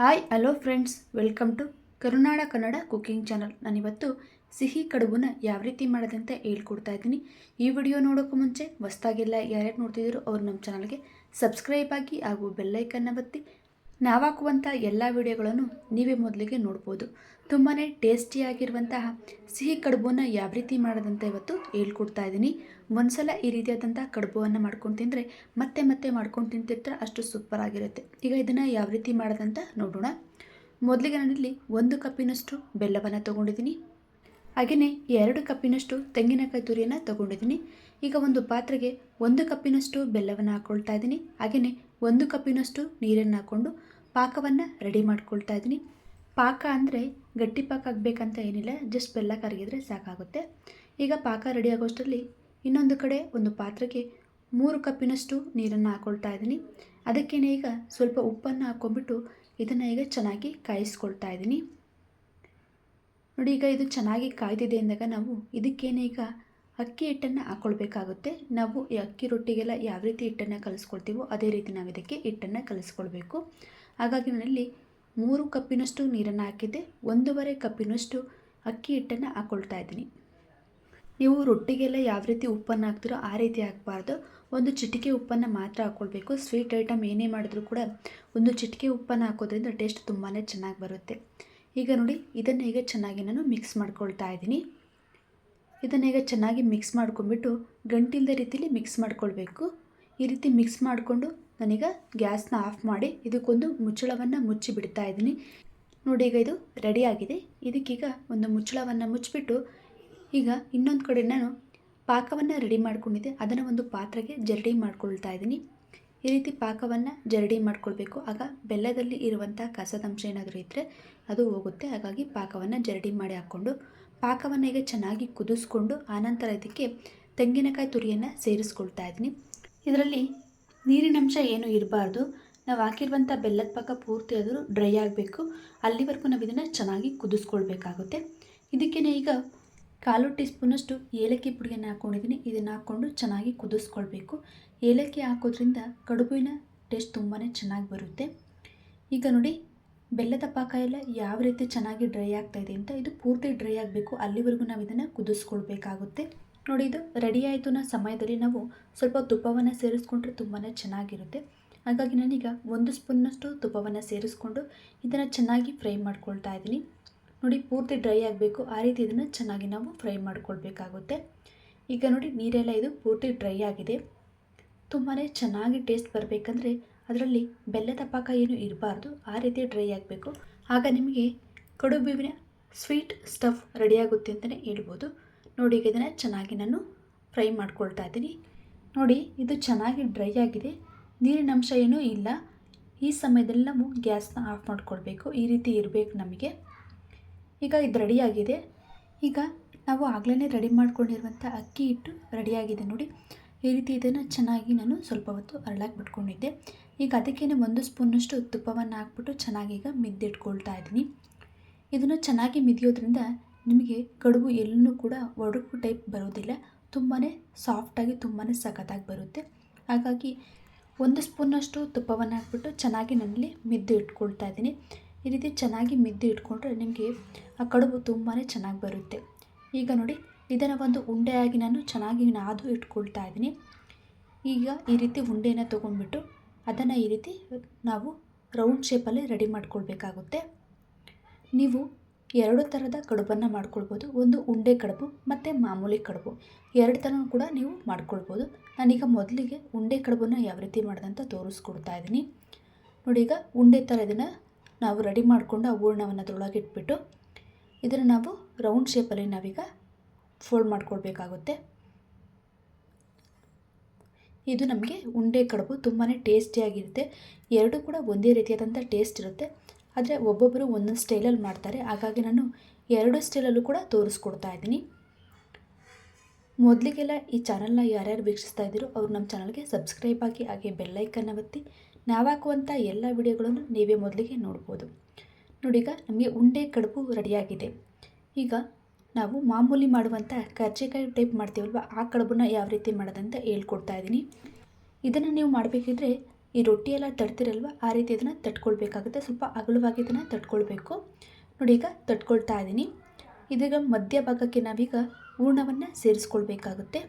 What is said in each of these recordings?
Hi, hello friends. Welcome to Karunada Kannada cooking channel. ನಾನಿವತ್ತು ಸಿಹಿ ಕಡುಬನ್ನ ಯಾವ ರೀತಿ ಮಾಡೋದಂತ ಹೇಳ್ಕೊಡ್ತಾ ಇದ್ದೀನಿ. ಈ ವಿಡಿಯೋ ನೋಡೋಕ್ಕೂ ಮುಂಚೆ ಹೊಸ್ದಾಗೆಲ್ಲ ಯಾರ್ಯಾರು ನೋಡ್ತಿದ್ದೀರೋ ಅವ್ರು ನಮ್ಮ ಚಾನಲ್ಗೆ ಸಬ್ಸ್ಕ್ರೈಬ್ ಆಗಿ ಹಾಗೂ ಬೆಲ್ಲೈಕನ್ನ ಒತ್ತಿ. ನಾವಾಕುವಂಥ ಎಲ್ಲ ವಿಡಿಯೋಗಳನ್ನು ನೀವೇ ಮೊದಲಿಗೆ ನೋಡ್ಬೋದು. ತುಂಬಾ ಟೇಸ್ಟಿಯಾಗಿರುವಂತಹ ಸಿಹಿ ಕಡುಬುನ ಯಾವ ರೀತಿ ಮಾಡೋದಂತ ಇವತ್ತು ಹೇಳ್ಕೊಡ್ತಾ ಇದ್ದೀನಿ. ಒಂದ್ಸಲ ಈ ರೀತಿಯಾದಂಥ ಕಡುಬುವನ್ನು ಮಾಡ್ಕೊಂಡು ತಿಂದರೆ ಮತ್ತೆ ಮತ್ತೆ ಮಾಡ್ಕೊಂಡು ತಿಂತಿರ್ತಾರೆ, ಅಷ್ಟು ಸೂಪರ್ ಆಗಿರುತ್ತೆ. ಈಗ ಇದನ್ನು ಯಾವ ರೀತಿ ಮಾಡೋದಂತ ನೋಡೋಣ. ಮೊದಲಿಗೆ ನಾನಿಲ್ಲಿ ಒಂದು ಕಪ್ಪಿನಷ್ಟು ಬೆಲ್ಲವನ್ನು ತೊಗೊಂಡಿದ್ದೀನಿ. ಹಾಗೆಯೇ ಎರಡು ಕಪ್ಪಿನಷ್ಟು ತೆಂಗಿನಕಾಯಿ ತುರಿಯನ್ನು ತೊಗೊಂಡಿದ್ದೀನಿ. ಈಗ ಒಂದು ಪಾತ್ರೆಗೆ ಒಂದು ಕಪ್ಪಿನಷ್ಟು ಬೆಲ್ಲವನ್ನು ಹಾಕ್ಕೊಳ್ತಾ ಇದ್ದೀನಿ. ಹಾಗೆಯೇ ಒಂದು ಕಪ್ಪಿನಷ್ಟು ನೀರನ್ನು ಹಾಕ್ಕೊಂಡು ಪಾಕವನ್ನು ರೆಡಿ ಮಾಡ್ಕೊಳ್ತಾ ಇದ್ದೀನಿ. ಪಾಕ ಅಂದರೆ ಗಟ್ಟಿ ಪಾಕ ಆಗಬೇಕಂತ ಏನಿಲ್ಲ ಜಸ್ಟ್ ಬೆಲ್ಲ ಕರಗಿದ್ರೆ ಸಾಕಾಗುತ್ತೆ. ಈಗ ಪಾಕ ರೆಡಿ ಆಗೋಷ್ಟರಲ್ಲಿ ಇನ್ನೊಂದು ಕಡೆ ಒಂದು ಪಾತ್ರೆಗೆ ಮೂರು ಕಪ್ಪಿನಷ್ಟು ನೀರನ್ನು ಹಾಕ್ಕೊಳ್ತಾ ಇದ್ದೀನಿ. ಅದಕ್ಕೇನೆ ಈಗ ಸ್ವಲ್ಪ ಉಪ್ಪನ್ನು ಹಾಕ್ಕೊಂಡ್ಬಿಟ್ಟು ಇದನ್ನು ಈಗ ಚೆನ್ನಾಗಿ ಕಾಯಿಸ್ಕೊಳ್ತಾ ಇದ್ದೀನಿ. ನೋಡಿ, ಈಗ ಇದು ಚೆನ್ನಾಗಿ ಕಾಯ್ದಿದೆ ಅಂದಾಗ ನಾವು ಇದಕ್ಕೇನೆ ಈಗ ಅಕ್ಕಿ ಹಿಟ್ಟನ್ನು ಹಾಕ್ಕೊಳ್ಬೇಕಾಗುತ್ತೆ ನಾವು ಈ ಅಕ್ಕಿ ರೊಟ್ಟಿಗೆಲ್ಲ ಯಾವ ರೀತಿ ಹಿಟ್ಟನ್ನು ಕಲಿಸ್ಕೊಳ್ತೀವೋ ಅದೇ ರೀತಿ ನಾವು ಇದಕ್ಕೆ ಹಿಟ್ಟನ್ನು ಕಲಿಸ್ಕೊಳ್ಬೇಕು. ಹಾಗಾಗಿ ನಾನಲ್ಲಿ ಮೂರು ಕಪ್ಪಿನಷ್ಟು ನೀರನ್ನು ಹಾಕಿದ್ದೆ. ಒಂದೂವರೆ ಕಪ್ಪಿನಷ್ಟು ಅಕ್ಕಿ ಹಿಟ್ಟನ್ನು ಹಾಕ್ಕೊಳ್ತಾ ಇದ್ದೀನಿ. ನೀವು ರೊಟ್ಟಿಗೆಲ್ಲ ಯಾವ ರೀತಿ ಉಪ್ಪನ್ನು ಹಾಕ್ತಿರೋ ಆ ರೀತಿ ಹಾಕಬಾರ್ದು. ಒಂದು ಚಿಟಿಕೆ ಉಪ್ಪನ್ನು ಮಾತ್ರ ಹಾಕ್ಕೊಳ್ಬೇಕು. ಸ್ವೀಟ್ ಐಟಮ್ ಏನೇ ಮಾಡಿದ್ರೂ ಕೂಡ ಒಂದು ಚಿಟಿಕೆ ಉಪ್ಪನ್ನು ಹಾಕೋದ್ರಿಂದ ಟೇಸ್ಟ್ ತುಂಬಾ ಚೆನ್ನಾಗಿ ಬರುತ್ತೆ. ಈಗ ನೋಡಿ, ಇದನ್ನು ಈಗ ಚೆನ್ನಾಗಿ ನಾನು ಮಿಕ್ಸ್ ಮಾಡ್ಕೊಳ್ತಾ ಇದ್ದೀನಿ. ಇದನ್ನು ಈಗ ಚೆನ್ನಾಗಿ ಮಿಕ್ಸ್ ಮಾಡ್ಕೊಂಡ್ಬಿಟ್ಟು ಗಂಟಿಲ್ಲದ ರೀತಿಲಿ ಮಿಕ್ಸ್ ಮಾಡ್ಕೊಳ್ಬೇಕು. ಈ ರೀತಿ ಮಿಕ್ಸ್ ಮಾಡಿಕೊಂಡು ನಾನೀಗ ಗ್ಯಾಸ್ನ ಆಫ್ ಮಾಡಿ ಇದಕ್ಕೊಂದು ಮುಚ್ಚಳವನ್ನು ಮುಚ್ಚಿ ಬಿಡ್ತಾ ಇದ್ದೀನಿ. ನೋಡಿ, ಈಗ ಇದು ರೆಡಿಯಾಗಿದೆ ಇದಕ್ಕೀಗ ಒಂದು ಮುಚ್ಚಳವನ್ನು ಮುಚ್ಚಿಬಿಟ್ಟು ಈಗ ಇನ್ನೊಂದು ಕಡೆ ನಾನು ಪಾಕವನ್ನು ರೆಡಿ ಮಾಡ್ಕೊಂಡಿದ್ದೆ. ಅದನ್ನು ಒಂದು ಪಾತ್ರೆಗೆ ಜರಡಿ ಮಾಡ್ಕೊಳ್ತಾ ಇದ್ದೀನಿ. ಈ ರೀತಿ ಪಾಕವನ್ನು ಜರಡಿ ಮಾಡ್ಕೊಳ್ಬೇಕು. ಆಗ ಬೆಲ್ಲದಲ್ಲಿ ಇರುವಂಥ ಕಸದಂಶ ಏನಾದರೂ ಇದ್ದರೆ ಅದು ಹೋಗುತ್ತೆ. ಹಾಗಾಗಿ ಪಾಕವನ್ನು ಜರಡಿ ಮಾಡಿ ಹಾಕ್ಕೊಂಡು ಪಾಕವನ್ನು ಈಗ ಚೆನ್ನಾಗಿ ಕುದಿಸ್ಕೊಂಡು ಆನಂತರ ಇದಕ್ಕೆ ತೆಂಗಿನಕಾಯಿ ತುರಿಯನ್ನು ಸೇರಿಸ್ಕೊಳ್ತಾ ಇದ್ದೀನಿ. ಇದರಲ್ಲಿ ನೀರಿನಂಶ ಏನು ಇರಬಾರ್ದು. ನಾವು ಹಾಕಿರುವಂಥ ಬೆಲ್ಲದ ಪಾಕ ಪೂರ್ತಿ ಆದರೂ ಡ್ರೈ ಆಗಬೇಕು. ಅಲ್ಲಿವರೆಗೂ ನಾವು ಇದನ್ನು ಚೆನ್ನಾಗಿ ಕುದಿಸ್ಕೊಳ್ಬೇಕಾಗುತ್ತೆ. ಇದಕ್ಕೇ ಈಗ ಕಾಲು ಟೀ ಸ್ಪೂನಷ್ಟು ಏಲಕ್ಕಿ ಪುಡಿಯನ್ನು ಹಾಕ್ಕೊಂಡಿದ್ದೀನಿ ಇದನ್ನು ಹಾಕ್ಕೊಂಡು ಚೆನ್ನಾಗಿ ಕುದಿಸ್ಕೊಳ್ಬೇಕು. ಏಲಕ್ಕಿ ಹಾಕೋದ್ರಿಂದ ಕಡುಬಿನ ಟೇಸ್ಟ್ ತುಂಬಾ ಚೆನ್ನಾಗಿ ಬರುತ್ತೆ. ಈಗ ನೋಡಿ, ಬೆಲ್ಲದ ಪಾಕ ಎಲ್ಲ ಯಾವ ರೀತಿ ಚೆನ್ನಾಗಿ ಡ್ರೈ ಆಗ್ತಾ ಇದೆ ಅಂತ ಇದು ಪೂರ್ತಿ ಡ್ರೈ ಆಗಬೇಕು. ಅಲ್ಲಿವರೆಗೂ ನಾವು ಇದನ್ನು ಕುದಿಸ್ಕೊಳ್ಬೇಕಾಗುತ್ತೆ. ನೋಡಿ, ಇದು ರೆಡಿ ಆಯಿತು ನಾ ಸಮಯದಲ್ಲಿ ನಾವು ಸ್ವಲ್ಪ ತುಪ್ಪವನ್ನು ಸೇರಿಸ್ಕೊಂಡ್ರೆ ತುಂಬಾ ಚೆನ್ನಾಗಿರುತ್ತೆ. ಹಾಗಾಗಿ ನಾನೀಗ ಒಂದು ಸ್ಪೂನ್ನಷ್ಟು ತುಪ್ಪವನ್ನು ಸೇರಿಸ್ಕೊಂಡು ಇದನ್ನು ಚೆನ್ನಾಗಿ ಫ್ರೈ ಮಾಡ್ಕೊಳ್ತಾ ಇದ್ದೀನಿ. ನೋಡಿ, ಪೂರ್ತಿ ಡ್ರೈ ಆಗಬೇಕು. ಆ ರೀತಿ ಇದನ್ನು ಚೆನ್ನಾಗಿ ನಾವು ಫ್ರೈ ಮಾಡ್ಕೊಳ್ಬೇಕಾಗುತ್ತೆ. ಈಗ ನೋಡಿ, ನೀರೆಲ್ಲ ಇದು ಪೂರ್ತಿ ಡ್ರೈ ಆಗಿದೆ. ತುಂಬಾ ಚೆನ್ನಾಗಿ ಟೇಸ್ಟ್ ಬರಬೇಕಂದ್ರೆ ಅದರಲ್ಲಿ ಬೆಲ್ಲದ ಪಾಕ ಏನು ಇರಬಾರ್ದು. ಆ ರೀತಿ ಡ್ರೈ ಆಗಬೇಕು. ಆಗ ನಿಮಗೆ ಕಡುಬೇವಿನ ಸ್ವೀಟ್ ಸ್ಟಫ್ ರೆಡಿಯಾಗುತ್ತೆ ಅಂತಲೇ ಹೇಳ್ಬೋದು. ನೋಡಿ, ಈಗ ಇದನ್ನು ಚೆನ್ನಾಗಿ ನಾನು ಫ್ರೈ ಮಾಡ್ಕೊಳ್ತಾ ಇದ್ದೀನಿ. ನೋಡಿ, ಇದು ಚೆನ್ನಾಗಿ ಡ್ರೈ ಆಗಿದೆ. ನೀರಿನ ಅಂಶ ಏನೂ ಇಲ್ಲ. ಈ ಸಮಯದಲ್ಲಿ ನಾವು ಗ್ಯಾಸ್ನ ಆಫ್ ಮಾಡ್ಕೊಳ್ಬೇಕು. ಈ ರೀತಿ ಇರಬೇಕು ನಮಗೆ. ಈಗ ಇದು ರೆಡಿಯಾಗಿದೆ. ಈಗ ನಾವು ಆಗಲೇ ರೆಡಿ ಮಾಡ್ಕೊಂಡಿರುವಂಥ ಅಕ್ಕಿ ಹಿಟ್ಟು ರೆಡಿಯಾಗಿದೆ ನೋಡಿ. ಈ ರೀತಿ ಇದನ್ನು ಚೆನ್ನಾಗಿ ನಾನು ಸ್ವಲ್ಪ ಹೊತ್ತು ಅರಳಾಗಿ ಬಿಟ್ಕೊಂಡಿದ್ದೆ. ಈಗ ಅದಕ್ಕೇನೆ ಒಂದು ಸ್ಪೂನಷ್ಟು ತುಪ್ಪವನ್ನು ಹಾಕ್ಬಿಟ್ಟು ಚೆನ್ನಾಗಿ ಈಗ ಮಿದ್ದಿಟ್ಕೊಳ್ತಾ ಇದ್ದೀನಿ. ಇದನ್ನು ಚೆನ್ನಾಗಿ ಮಿದಿಯೋದ್ರಿಂದ ನಿಮಗೆ ಕಡುಬು ಎಲ್ಲೂ ಕೂಡ ಒಡಕು ಟೈಪ್ ಬರೋದಿಲ್ಲ. ತುಂಬಾ ಸಾಫ್ಟಾಗಿ ತುಂಬಾ ಸಖತ್ತಾಗಿ ಬರುತ್ತೆ. ಹಾಗಾಗಿ ಒಂದು ಸ್ಪೂನಷ್ಟು ತುಪ್ಪವನ್ನು ಹಾಕ್ಬಿಟ್ಟು ಚೆನ್ನಾಗಿ ನನ್ನಲ್ಲಿ ಮಿದ್ದು ಇಟ್ಕೊಳ್ತಾ ಇದ್ದೀನಿ. ಈ ರೀತಿ ಚೆನ್ನಾಗಿ ಮಿದ್ದು ಇಟ್ಕೊಂಡ್ರೆ ನಿಮಗೆ ಆ ಕಡುಬು ತುಂಬಾ ಚೆನ್ನಾಗಿ ಬರುತ್ತೆ. ಈಗ ನೋಡಿ ಇದನ್ನು ಒಂದು ಉಂಡೆಯಾಗಿ ನಾನು ಚೆನ್ನಾಗಿ ನಾದು ಇಟ್ಕೊಳ್ತಾ ಇದ್ದೀನಿ. ಈಗ ಈ ರೀತಿ ಉಂಡೆನ ತೊಗೊಂಡ್ಬಿಟ್ಟು ಅದನ್ನು ಈ ರೀತಿ ನಾವು ರೌಂಡ್ ಶೇಪಲ್ಲಿ ರೆಡಿ ಮಾಡ್ಕೊಳ್ಬೇಕಾಗುತ್ತೆ. ನೀವು ಎರಡು ಥರದ ಕಡುಬನ್ನು ಮಾಡ್ಕೊಳ್ಬೋದು, ಒಂದು ಉಂಡೆ ಕಡುಬು ಮತ್ತು ಮಾಮೂಲಿ ಕಡುಬು. ಎರಡು ಥರನೂ ಕೂಡ ನೀವು ಮಾಡ್ಕೊಳ್ಬೋದು. ನಾನೀಗ ಮೊದಲಿಗೆ ಉಂಡೆ ಕಡುಬನ್ನು ಯಾವ ರೀತಿ ಮಾಡೋದಂತ ತೋರಿಸ್ಕೊಡ್ತಾ ಇದ್ದೀನಿ. ನೋಡಿ, ಈಗ ಉಂಡೆ ಥರ ಇದನ್ನು ನಾವು ರೆಡಿ ಮಾಡಿಕೊಂಡು ಆ ಹೂರ್ಣವನ್ನು ಅದರೊಳಗೆ ಇಟ್ಬಿಟ್ಟು ಇದನ್ನು ನಾವು ರೌಂಡ್ ಶೇಪಲ್ಲಿ ನಾವೀಗ ಫೋಲ್ಡ್ ಮಾಡ್ಕೊಳ್ಬೇಕಾಗುತ್ತೆ ಇದು ನಮಗೆ ಉಂಡೆ ಕಡುಬು ತುಂಬಾ ಟೇಸ್ಟಿಯಾಗಿರುತ್ತೆ ಎರಡು ಕೂಡ ಒಂದೇ ರೀತಿಯಾದಂಥ ಟೇಸ್ಟ್ ಇರುತ್ತೆ. ಆದರೆ ಒಬ್ಬೊಬ್ಬರು ಒಂದೊಂದು ಸ್ಟೈಲಲ್ಲಿ ಮಾಡ್ತಾರೆ. ಹಾಗಾಗಿ ನಾನು ಎರಡು ಸ್ಟೈಲಲ್ಲೂ ಕೂಡ ತೋರಿಸ್ಕೊಡ್ತಾ ಇದ್ದೀನಿ. ಮೊದಲಿಗೆಲ್ಲ ಈ ಚಾನಲ್ನ ಯಾರ್ಯಾರು ವೀಕ್ಷಿಸ್ತಾ ಇದ್ದೀರೋ ಅವ್ರು ನಮ್ಮ ಚಾನಲ್ಗೆ ಸಬ್ಸ್ಕ್ರೈಬ್ ಆಗಿ ಹಾಗೆ ಬೆಲ್ಲೈಕನ್ನ ಒತ್ತಿ ನಾವು ಹಾಕುವಂಥ ಎಲ್ಲ ವಿಡಿಯೋಗಳನ್ನು ನೀವೇ ಮೊದಲಿಗೆ ನೋಡ್ಬೋದು. ನೋಡೀಗ ನಮಗೆ ಉಂಡೆ, ಕಡುಬು ರೆಡಿಯಾಗಿದೆ. ಈಗ ನಾವು ಮಾಮೂಲಿ ಮಾಡುವಂಥ ಕರ್ಜಿಕಾಯಿ ಟೈಪ್ ಮಾಡ್ತೀವಲ್ವ, ಆ ಕಡುಬನ್ನ ಯಾವ ರೀತಿ ಮಾಡೋದಂತ ಹೇಳ್ಕೊಡ್ತಾ ಇದ್ದೀನಿ. ಇದನ್ನು ನೀವು ಮಾಡಬೇಕಿದ್ರೆ ಈ ರೊಟ್ಟಿ ಎಲ್ಲ ತಡ್ತಿರಲ್ವ, ಆ ರೀತಿ ಇದನ್ನು ತಟ್ಕೊಳ್ಬೇಕಾಗುತ್ತೆ. ಸ್ವಲ್ಪ ಅಗಲವಾಗಿ ಇದನ್ನು ತಟ್ಕೊಳ್ಬೇಕು. ನೋಡಿ ಈಗ ತಟ್ಕೊಳ್ತಾ ಇದ್ದೀನಿ. ಇದೀಗ ಮಧ್ಯಭಾಗಕ್ಕೆ ನಾವೀಗ ಹೂರ್ಣವನ್ನು ಸೇರಿಸ್ಕೊಳ್ಬೇಕಾಗುತ್ತೆ.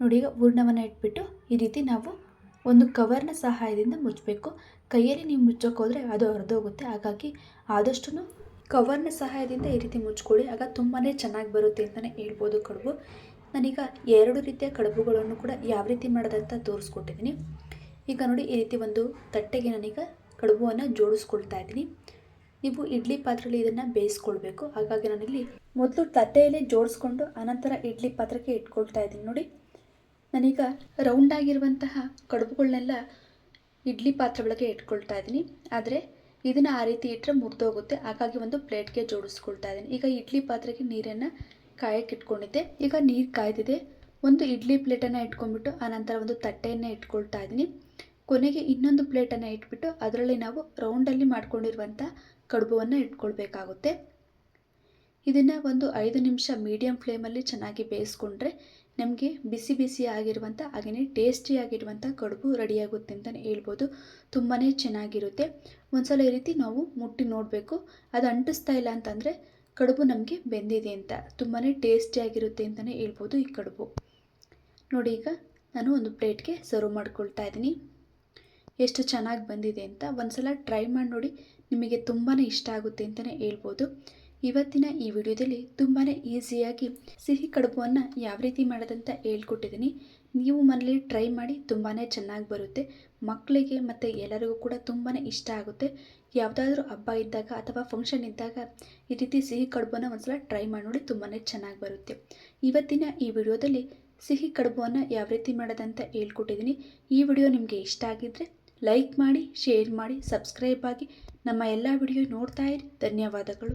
ನೋಡಿ ಈಗ ಹೂರ್ಣವನ್ನು ಇಟ್ಬಿಟ್ಟು ಈ ರೀತಿ ನಾವು ಒಂದು ಕವರ್ನ ಸಹಾಯದಿಂದ ಮುಚ್ಚಬೇಕು. ಕೈಯಲ್ಲಿ ನೀವು ಮುಚ್ಚೋಕೆ ಹೋದರೆ ಅದು ಹರಿದೋಗುತ್ತೆ. ಹಾಗಾಗಿ ಆದಷ್ಟು ಕವರ್ನ ಸಹಾಯದಿಂದ ಈ ರೀತಿ ಮುಚ್ಕೊಳ್ಳಿ. ಆಗ ತುಂಬಾ ಚೆನ್ನಾಗಿ ಬರುತ್ತೆ ಅಂತಲೇ ಹೇಳ್ಬೋದು ಕಡುಬು. ನಾನೀಗ ಎರಡು ರೀತಿಯ ಕಡುಬುಗಳನ್ನು ಕೂಡ ಯಾವ ರೀತಿ ಮಾಡೋದಂತ ತೋರಿಸ್ಕೊಟ್ಟಿದ್ದೀನಿ. ಈಗ ನೋಡಿ ಈ ರೀತಿ ಒಂದು ತಟ್ಟೆಗೆ ನಾನೀಗ ಕಡುಬುವನ್ನು ಜೋಡಿಸ್ಕೊಳ್ತಾ ಇದ್ದೀನಿ. ನೀವು ಇಡ್ಲಿ ಪಾತ್ರೆಯಲ್ಲಿ ಇದನ್ನು ಬೇಯಿಸ್ಕೊಳ್ಬೇಕು. ಹಾಗಾಗಿ ನಾನಿಲ್ಲಿ ಮೊದಲು ತಟ್ಟೆಯಲ್ಲಿ ಜೋಡಿಸ್ಕೊಂಡು ಆನಂತರ ಇಡ್ಲಿ ಪಾತ್ರಕ್ಕೆ ಇಟ್ಕೊಳ್ತಾ ಇದ್ದೀನಿ ನೋಡಿ. ನಾನೀಗ ರೌಂಡ್ ಆಗಿರುವಂತಹ ಕಡುಬುಗಳನ್ನೆಲ್ಲ ಇಡ್ಲಿ ಪಾತ್ರೆ ಒಳಗೆ ಇಟ್ಕೊಳ್ತಾ ಇದ್ದೀನಿ. ಆದರೆ ಇದನ್ನು ಆ ರೀತಿ ಇಟ್ಟರೆ ಮುರಿದೋಗುತ್ತೆ. ಹಾಗಾಗಿ ಒಂದು ಪ್ಲೇಟ್ಗೆ ಜೋಡಿಸ್ಕೊಳ್ತಾ ಇದ್ದೀನಿ. ಈಗ ಇಡ್ಲಿ ಪಾತ್ರೆಗೆ ನೀರನ್ನು ಕಾಯಕ್ಕೆ ಇಟ್ಕೊಂಡಿದ್ದೆ. ಈಗ ನೀರು ಕಾಯ್ದಿದೆ. ಒಂದು ಇಡ್ಲಿ ಪ್ಲೇಟನ್ನು ಇಟ್ಕೊಂಡ್ಬಿಟ್ಟು ಆನಂತರ ಒಂದು ತಟ್ಟೆಯನ್ನು ಇಟ್ಕೊಳ್ತಾ ಇದ್ದೀನಿ. ಕೊನೆಗೆ ಇನ್ನೊಂದು ಪ್ಲೇಟನ್ನು ಇಟ್ಬಿಟ್ಟು ಅದರಲ್ಲಿ ನಾವು ರೌಂಡಲ್ಲಿ ಮಾಡ್ಕೊಂಡಿರುವಂಥ ಕಡುಬುವನ್ನು ಇಟ್ಕೊಳ್ಬೇಕಾಗುತ್ತೆ. ಇದನ್ನು ಒಂದು ಐದು ನಿಮಿಷ ಮೀಡಿಯಮ್ ಫ್ಲೇಮಲ್ಲಿ ಚೆನ್ನಾಗಿ ಬೇಯಿಸ್ಕೊಂಡ್ರೆ ನಮಗೆ ಬಿಸಿ ಬಿಸಿ ಆಗಿರುವಂಥ ಹಾಗೆಯೇ ಟೇಸ್ಟಿಯಾಗಿರುವಂಥ ಕಡುಬು ರೆಡಿಯಾಗುತ್ತೆ ಅಂತಲೇ ಹೇಳ್ಬೋದು. ತುಂಬಾ ಚೆನ್ನಾಗಿರುತ್ತೆ. ಒಂದ್ಸಲ ಈ ರೀತಿ ನಾವು ಮುಟ್ಟಿ ನೋಡಬೇಕು. ಅದು ಅಂಟಿಸ್ತಾ ಇಲ್ಲ ಅಂತಂದರೆ ಕಡುಬು ನಮಗೆ ಬೆಂದಿದೆ ಅಂತ. ತುಂಬಾ ಟೇಸ್ಟಿಯಾಗಿರುತ್ತೆ ಅಂತಲೇ ಹೇಳ್ಬೋದು ಈ ಕಡುಬು. ನೋಡಿ ಈಗ ನಾನು ಒಂದು ಪ್ಲೇಟ್ಗೆ ಸರ್ವ್ ಮಾಡ್ಕೊಳ್ತಾ ಇದ್ದೀನಿ. ಎಷ್ಟು ಚೆನ್ನಾಗಿ ಬಂದಿದೆ ಅಂತ ಒಂದ್ಸಲ ಟ್ರೈ ಮಾಡಿ ನೋಡಿ ನಿಮಗೆ ತುಂಬಾ ಇಷ್ಟ ಆಗುತ್ತೆ ಅಂತಲೇ ಹೇಳ್ಬೋದು. ಇವತ್ತಿನ ಈ ವಿಡಿಯೋದಲ್ಲಿ ತುಂಬಾ ಈಸಿಯಾಗಿ ಸಿಹಿ ಕಡುಬನ್ನು ಯಾವ ರೀತಿ ಮಾಡೋದಂತ ಹೇಳ್ಕೊಟ್ಟಿದ್ದೀನಿ. ನೀವು ಮನೇಲಿ ಟ್ರೈ ಮಾಡಿ ತುಂಬಾ ಚೆನ್ನಾಗಿ ಬರುತ್ತೆ. ಮಕ್ಕಳಿಗೆ ಮತ್ತು ಎಲ್ಲರಿಗೂ ಕೂಡ ತುಂಬಾ ಇಷ್ಟ ಆಗುತ್ತೆ. ಯಾವುದಾದ್ರೂ ಹಬ್ಬ ಇದ್ದಾಗ ಅಥವಾ ಫಂಕ್ಷನ್ ಇದ್ದಾಗ ಈ ರೀತಿ ಸಿಹಿ ಕಡುಬನ್ನು ಒಂದ್ಸಲ ಟ್ರೈ ಮಾಡಿ ನೋಡಿ ತುಂಬಾ ಚೆನ್ನಾಗಿ ಬರುತ್ತೆ. ಇವತ್ತಿನ ಈ ವಿಡಿಯೋದಲ್ಲಿ ಸಿಹಿ ಕಡುಬನ್ನು ಯಾವ ರೀತಿ ಮಾಡೋದಂತ ಹೇಳ್ಕೊಟ್ಟಿದ್ದೀನಿ. ಈ ವಿಡಿಯೋ ನಿಮಗೆ ಇಷ್ಟ ಆಗಿದ್ದರೆ ಲೈಕ್ ಮಾಡಿ, ಶೇರ್ ಮಾಡಿ, ಸಬ್ಸ್ಕ್ರೈಬ್ ಆಗಿ ನಮ್ಮ ಎಲ್ಲ ವಿಡಿಯೋ ನೋಡ್ತಾ ಇರಿ. ಧನ್ಯವಾದಗಳು.